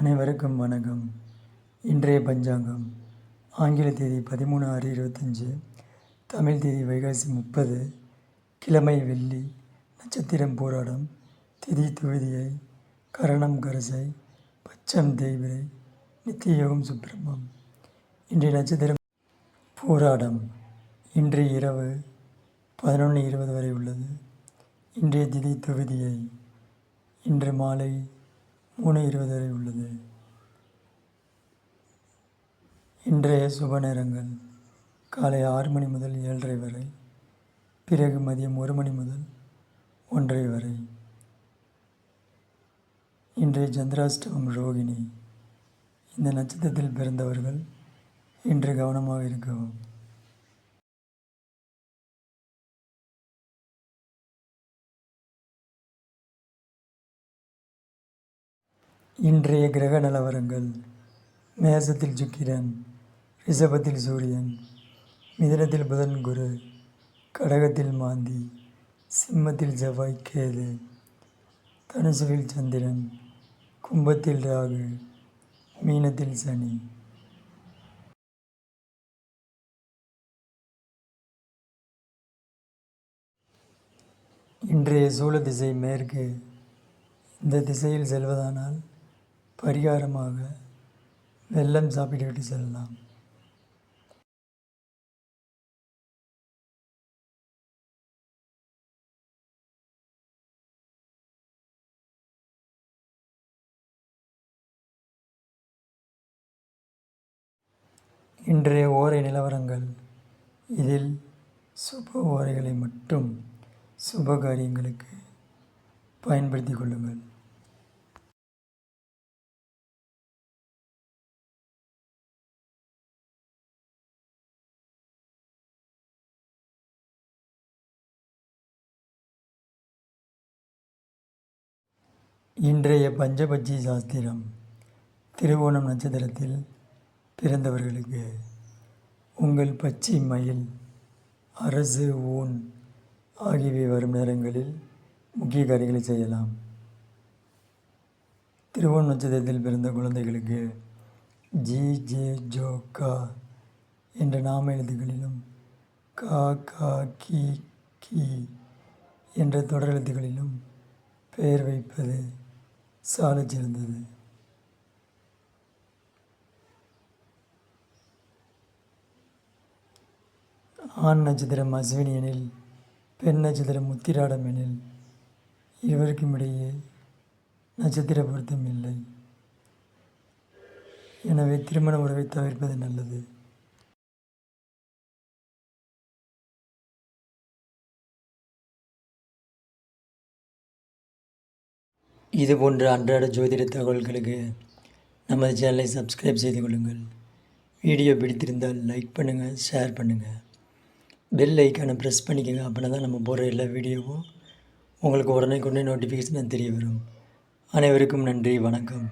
அனைவருக்கும் வணக்கம். இன்றைய பஞ்சாங்கம் ஆங்கில தேதி பதிமூணு ஆறு இருபத்தஞ்சி தமிழ் தேதி வைகாசி முப்பது கிழமை வெள்ளி நட்சத்திரம் போராடம் திதி துவிதியை கரணம் கரசை பச்சம் தேய்பிரை நித்தியோகம் சுப்பிரமம். இன்றைய நட்சத்திரம் போராடம் இன்று இரவு பதினொன்று இருபது வரை உள்ளது. இன்றைய திதி துவிதியை இன்று மாலை மூணு இருபது வரை உள்ளது. இன்றைய சுப நேரங்கள் காலை ஆறு மணி முதல் ஏழரை வரை பிறகு மதியம் ஒரு மணி முதல் ஒன்றரை வரை. இன்றைய சந்திராஷ்டமம் ரோகிணி. இந்த நட்சத்திரத்தில் பிறந்தவர்கள் இன்று கவனமாக இருக்கவும். இன்றைய கிரக நிலவரங்கள். மேசத்தில் சுக்கிரன் ரிஷபத்தில் சூரியன் மிதனத்தில் புதன் குரு கடகத்தில் மாந்தி சிம்மத்தில் செவ்வாய் கேது தனுசுவில் சந்திரன் கும்பத்தில் ராகு மீனத்தில் சனி. இன்றைய சூழ திசை மேற்கு. இந்த திசையில் செல்வதானால் பரிகாரமாக வெல்லம் சாப்பிட்டுவிட்டு செல்லலாம். இன்றைய ஓரை நிலவரங்கள். இதில் சுப ஓரைகளை மட்டும் சுப காரியங்களுக்கு பயன்படுத்தி கொள்ளுங்கள். இன்றைய பஞ்சபட்சி சாஸ்திரம் திருவோணம் நட்சத்திரத்தில் பிறந்தவர்களுக்கு உங்கள் பச்சை மயில் அரசு ஊன் ஆகியவை வரும் நேரங்களில் முக்கிய காரியங்களை செய்யலாம். திருவோணம் நட்சத்திரத்தில் பிறந்த குழந்தைகளுக்கு ஜி ஜே ஜோ கா என்ற நாம எழுத்துக்களிலும் கா கா கி கி என்ற தொடர் எழுத்துக்களிலும் பெயர் வைப்பது சாலச் சிறந்தது ஆண் நட்சத்திரம் அஸ்வினி எனில் பெண் நட்சத்திரம் முத்திராடம் எனில் இருவருக்கும் இடையே நட்சத்திர பொருத்தம் இல்லை. எனவே திருமண உறவை தவிர்ப்பது நல்லது. இது போன்ற அன்றாட ஜோதிட தகவல்களுக்கு நமது சேனலை சப்ஸ்கிரைப் செய்து கொள்ளுங்கள். வீடியோ பிடித்திருந்தால் லைக் பண்ணுங்கள் ஷேர் பண்ணுங்கள் பெல் ஐக்கானை ப்ரெஸ் பண்ணிக்கோங்க அப்படின்னா தான் நம்ம போடுற எல்லா வீடியோவும் உங்களுக்கு உடனே கொண்டே நோட்டிஃபிகேஷன் தெரிய வரும். அனைவருக்கும் நன்றி வணக்கம்.